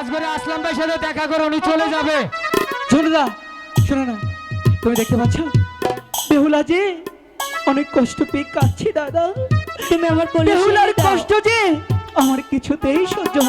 আসলাম এর সাথে দেখা করো উনি চলে যাবে। ঝুনুদা শোনো না তুমি দেখতে পাচ্ছ? বেহুলা যে অনেক কষ্ট পেয়ে কাচ্ছি দাদা। তুমি আমার কোলে বেহুলার কষ্ট যে? আমার কিছুতেই সহ্য হয়